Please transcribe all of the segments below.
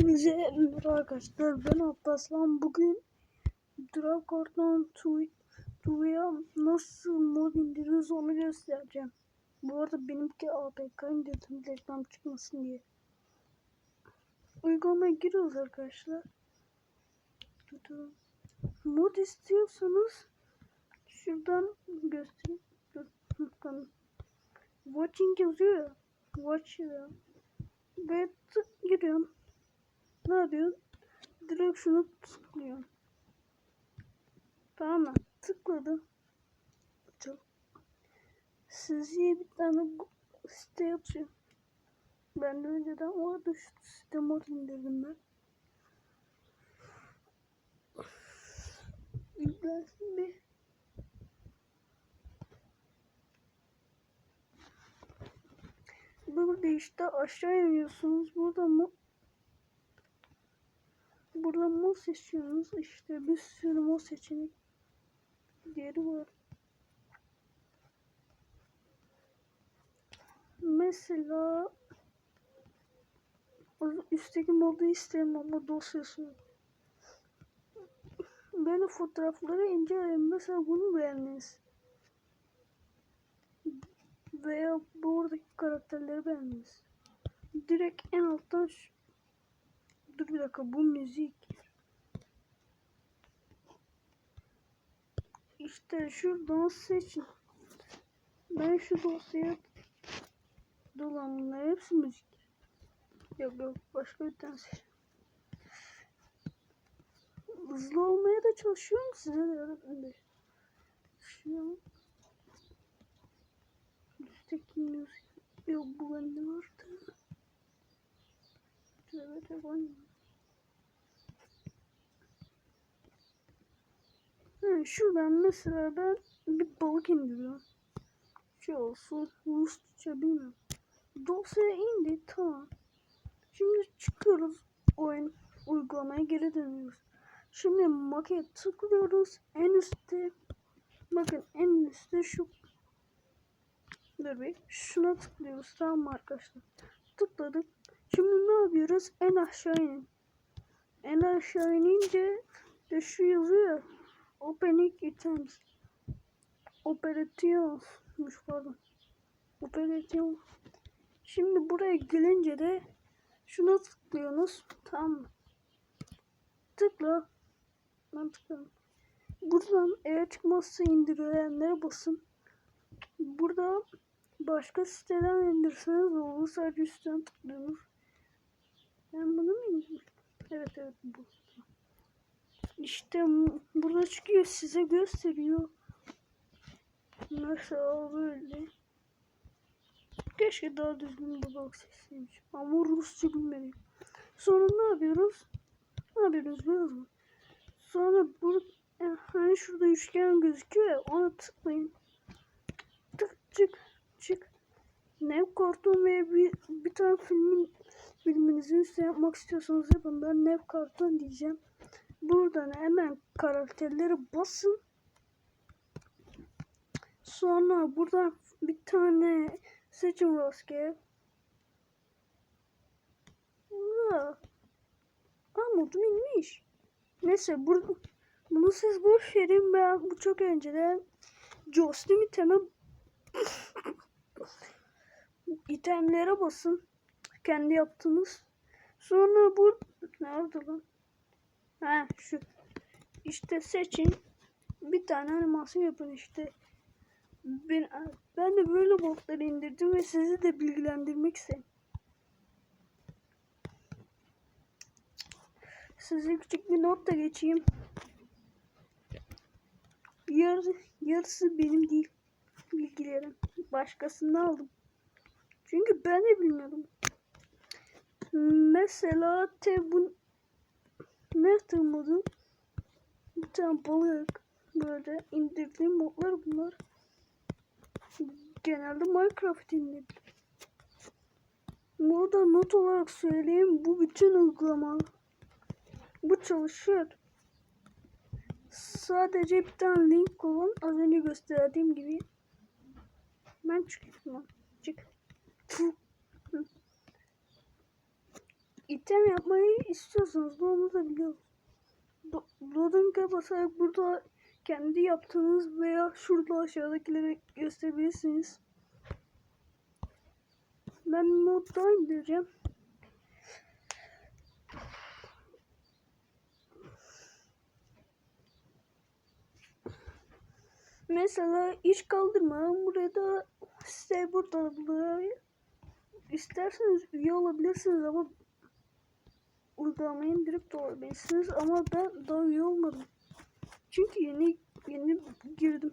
Hepinize merhaba arkadaşlar. Ben Atlaslan. Bugün Dragon'dan Tu'ya nasıl mod indiriyoruz onu göstereceğim. Bu arada benimki APK indirdim reklam çıkmasın diye. Uygulamaya giriyoruz arkadaşlar. Mod istiyorsanız şuradan göstereyim. Watching yazıyor ya. Watch ya. Ve tık giriyorum. Ne yapıyorsun? Direkt şunu tıklıyorsun. Tamam mı? Tıkladım. Açalım. Size bir tane site yapacağım. Ben de önceden orada şu site mod indirdim ben. Yüklensin bir. Burada işte aşağı iniyorsunuz. Burada mı? Burada mod seçiyorsunuz. İşte bir sürü mod seçenek yeri var. Mesela üstteki modu isterim ama dosyası. Böyle fotoğrafları inceleyin. Mesela bunu beğendiniz. Veya buradaki karakterleri beğendiniz. Direkt en alttan dakika bu müzik. İşte şuradan seçin. Ben şu dosyaya dolan bunlar hepsi müzik. Yok yok başka bir tane seç. Hızlı olmaya da çalışıyorum size de öğretmen Şu üstteki müzik. Yok bu bende vardı. Tövbe tövbe. Ha, şuradan mesela ben bir balık indiriyorum. Şey olsun, Rusça bilmiyorum. Dosyaya indi, tamam. Şimdi çıkıyoruz oyun uygulamaya geri dönüyoruz. Şimdi maket tıklıyoruz. En üstte bakın en üstte şu Dur bir şuna tıklıyoruz tamam arkadaşlar? Tıkladık. Şimdi ne yapıyoruz? En aşağı inin. En aşağı inince de şu yazıyor. Opening items. Operations. pardon. Operation. Şimdi buraya gelince de şuna tıklıyorsunuz. Tamam mı? Tıkla. Ben tıkladım. Buradan eğer çıkmazsa indirilenlere basın. Burada başka siteden indirseniz olur. Sadece üstten tıklıyorsunuz. Ben bunu mu indirdim? Evet evet bu. İşte burada çıkıyor size gösteriyor. Mesela böyle. Keşke daha düzgün bir bak sesiymiş. Ama Rusça bilmedik. Sonra ne yapıyoruz? Ne yapıyoruz biliyor musun? Sonra burada hani şurada üçgen gözüküyor ya ona tıklayın. Tık çık çık. Ne karton veya bir, bir tane filmin filminizi üstüne yapmak istiyorsanız yapın. Ben Nev karton diyeceğim. Buradan hemen karakterleri basın. Sonra buradan bir tane seçin rastgele. Aa modum inmiş. Neyse burada bunu siz boş verin ben bu çok önceden Jost'um iteme itemlere basın. Kendi yaptınız. Sonra bu nerede lan? Ha şu. İşte seçin. Bir tane animasyon yapın işte. Ben, ben de böyle botları indirdim ve sizi de bilgilendirmek istedim. Size küçük bir not da geçeyim. Yarısı, yarısı benim değil. Bilgilerim. Başkasından aldım. Çünkü ben de bilmiyordum. Mesela te ne tırmadı? Bir tane balık böyle indirdiğim modlar bunlar. Genelde Minecraft indirdim. Burada not olarak söyleyeyim bu bütün uygulama bu çalışıyor. Sadece bir tane link olan az önce gösterdiğim gibi ben çıkıyorum. Çık. İtem yapmayı istiyorsanız onu da biliyoruz. Do- Loading'e basarak burada kendi yaptığınız veya şurada aşağıdakileri gösterebilirsiniz. Ben modda indireceğim. Mesela iş kaldırma. Buraya da size burada buraya isterseniz üye olabilirsiniz ama uygulamayı indirip de olabilirsiniz ama ben daha üye olmadım. Çünkü yeni yeni girdim.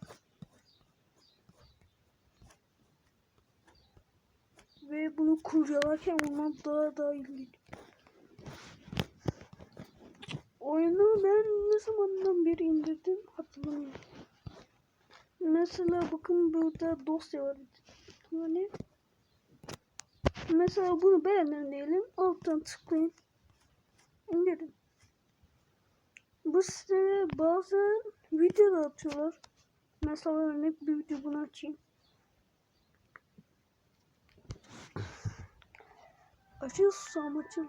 Ve bunu kurcalarken olmam daha daha ilginç. Oyunu ben ne zamandan beri indirdim hatırlamıyorum. Mesela bakın burada dosya var. Yani mesela bunu beğenen diyelim. Alttan tıklayın. İndirin. Bu sitede bazı videolar atıyorlar. Mesela örnek bir video bunu açayım. Açıl susam açıl.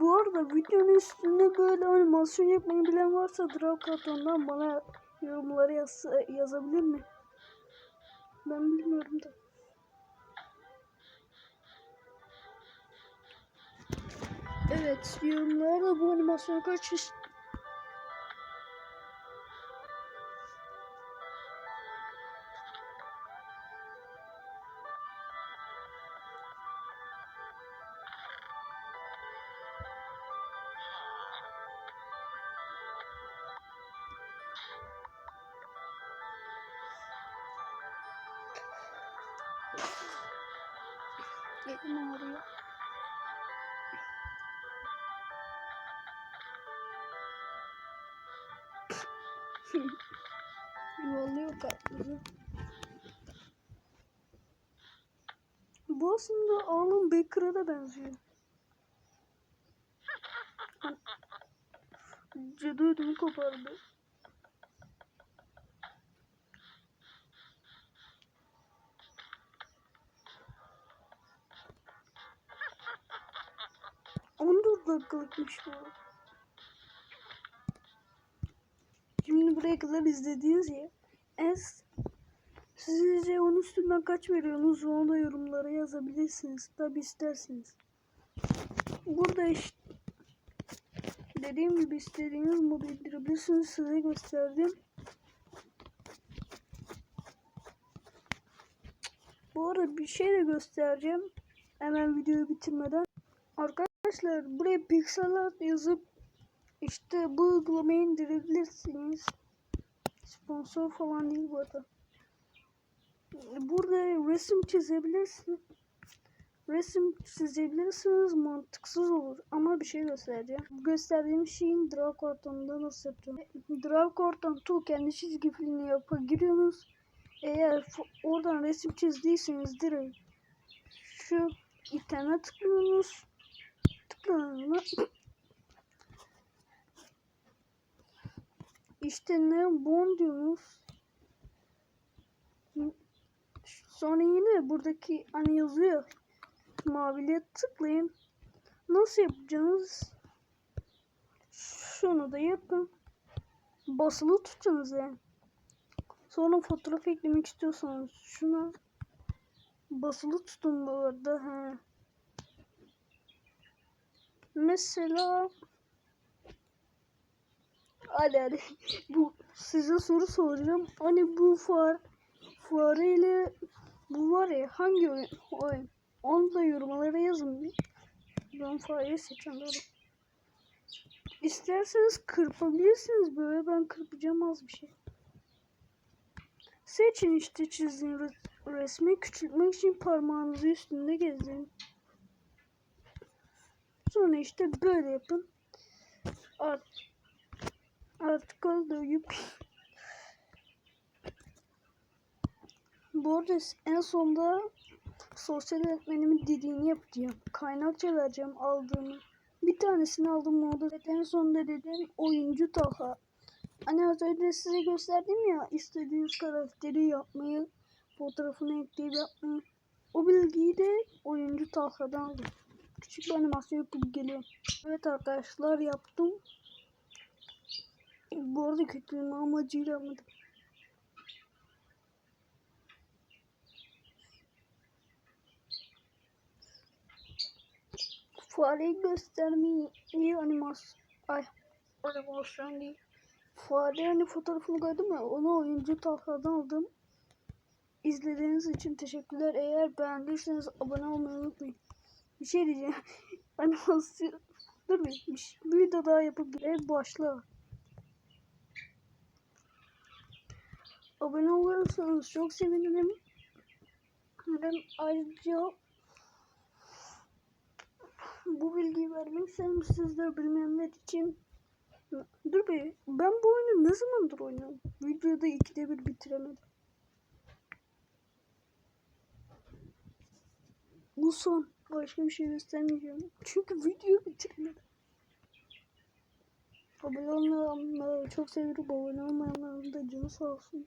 Bu arada videonun üstünde böyle animasyon yapmayı bilen varsa Draw Cartoon'dan bana yorumları yaz yazabilir mi? Ben bilmiyorum da. Evet, yorumlarda bu animasyon kaç iş- Elim ağrıyor. Yuvalıyor karpuzu. Bu aslında Alan Baker'a da benziyor. Cadı ödümü kopardı. Dakikalıkmış bu. Buraya kadar izlediğiniz ya. Es sizce onun üstünden kaç veriyorsunuz? Onu da yorumlara yazabilirsiniz. Tabi isterseniz. Burada işte dediğim gibi istediğiniz modu indirebilirsiniz. Size gösterdim. Bu arada bir şey de göstereceğim. Hemen videoyu bitirmeden. Arkadaşlar buraya pixel art yazıp işte bu uygulamayı indirebilirsiniz. Sponsor falan değil bu arada. Burada resim çizebilirsiniz. Resim çizebilirsiniz mantıksız olur ama bir şey göstereceğim. Gösterdiğim şeyin Draw Cartoon'da nasıl yapacağım. Draw Cartoon Tool kendi çizgi filmini yapa giriyorsunuz. Eğer oradan resim çizdiyseniz direkt şu iteme tıklıyorsunuz. Tıkladığınızda İşte ne bon diyorsunuz. Sonra yine buradaki hani yazıyor. Maviliğe tıklayın. Nasıl yapacağınız? Şunu da yapın. Basılı tutacaksınız yani. Sonra fotoğraf eklemek istiyorsanız şuna basılı tutun bu arada. He. Mesela Hadi hadi. Bu size soru soracağım. Hani bu far fare ile bu var ya hangi oyun? oyun? Onu da yorumlara yazın bir. Ben fareyi böyle. İsterseniz kırpabilirsiniz böyle. Ben kırpacağım az bir şey. Seçin işte çizdiğin res- resmi küçültmek için parmağınızı üstünde gezdirin. Sonra işte böyle yapın. Art Artık oldu yük. Bu arada en sonda sosyal öğretmenimin dediğini yapacağım. Kaynakça vereceğim aldığımı. Bir tanesini aldım orada. Evet, en sonda dedim oyuncu Taha. Hani az önce size gösterdim ya istediğiniz karakteri yapmayı, fotoğrafını ekleyip yapmayı. O bilgiyi de oyuncu tahtadan aldım. Küçük bir animasyon yapıp geliyorum. Evet arkadaşlar yaptım. Bu arada kötülüğüm amacıyla yapmadım. Fareyi göstermeyi animasyon. Ay animasyon değil. Fare hani fotoğrafını koydum ya onu oyuncu tahtadan aldım. İzlediğiniz için teşekkürler. Eğer beğendiyseniz abone olmayı unutmayın. Bir şey diyeceğim. Animasyon. Dur bir, bir, şey- video daha yapıp başla. Abone olursanız çok sevinirim. Hem ayrıca bu bilgiyi vermek istedim sizler bilmeyenler için. Dur be ben bu oyunu ne zamandır oynuyorum? Videoda ikide bir bitiremedim. Bu son. Başka bir şey göstermeyeceğim. Çünkü video bitirmedim. Abone olmayanları çok seviyorum. Abone olmayanların da canı sağ olsun.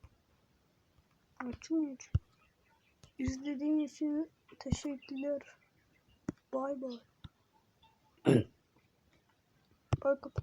Açılmıyor. İzlediğin için teşekkürler. Bay bay. Bay kapat.